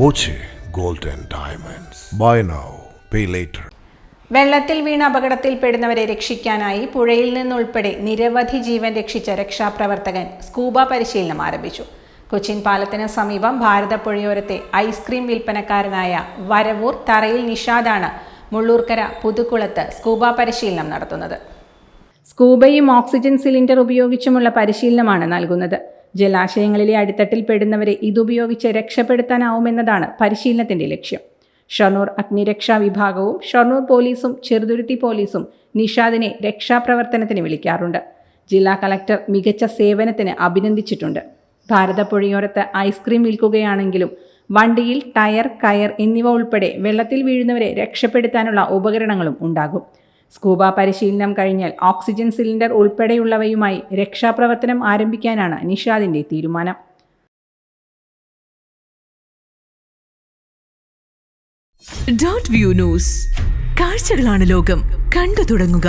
Boche gold and diamonds. Buy now pay later. വെള്ളത്തിൽ വീണ അപകടത്തിൽപ്പെടുന്നവരെ രക്ഷിക്കാനായി പുഴയിൽ നിന്നുൾപ്പെടെ നിരവധി ജീവൻ രക്ഷിച്ച രക്ഷാപ്രവർത്തകൻ സ്കൂബ പരിശീലനം ആരംഭിച്ചു. കൊച്ചിൻ പാലത്തിന് സമീപം ഭാരതപ്പുഴയോരത്തെ ഐസ്ക്രീം വിൽപ്പനക്കാരനായ വരവൂർ തറയിൽ നിഷാദാണ് മുള്ളൂർക്കര പുതുക്കുളത്ത് സ്കൂബ പരിശീലനം നടത്തുന്നത്. സ്കൂബയും ഓക്സിജൻ സിലിണ്ടർ ഉപയോഗിച്ചുമുള്ള പരിശീലനമാണ് നൽകുന്നത്. ജലാശയങ്ങളിലെ അടിത്തട്ടിൽ പെടുന്നവരെ ഇതുപയോഗിച്ച് രക്ഷപ്പെടുത്താനാവുമെന്നതാണ് പരിശീലനത്തിന്റെ ലക്ഷ്യം. ഷൊർണൂർ അഗ്നിരക്ഷാ വിഭാഗവും ഷൊർണൂർ പോലീസും ചെറുതുരുത്തി പോലീസും നിഷാദിനെ രക്ഷാപ്രവർത്തനത്തിന് വിളിക്കാറുണ്ട്. ജില്ലാ കളക്ടർ മികച്ച സേവനത്തിന് അഭിനന്ദിച്ചിട്ടുണ്ട്. ഭാരതപ്പുഴയോരത്ത് ഐസ്ക്രീം വിൽക്കുകയാണെങ്കിലും വണ്ടിയിൽ ടയർ കയർ എന്നിവ ഉൾപ്പെടെ വെള്ളത്തിൽ വീഴുന്നവരെ രക്ഷപ്പെടുത്താനുള്ള ഉപകരണങ്ങളും ഉണ്ടാകും. സ്കൂബ പരിശീലനം കഴിഞ്ഞാൽ ഓക്സിജൻ സിലിണ്ടർ ഉൾപ്പെടെയുള്ളവയുമായി രക്ഷാപ്രവർത്തനം ആരംഭിക്കാനാണ് നിഷാദിന്റെ തീരുമാനം. ഡോട്ട് വ്യൂ ന്യൂസ് കാഴ്ചകളാണ് ലോകം. കണ്ടു തുടങ്ങുക.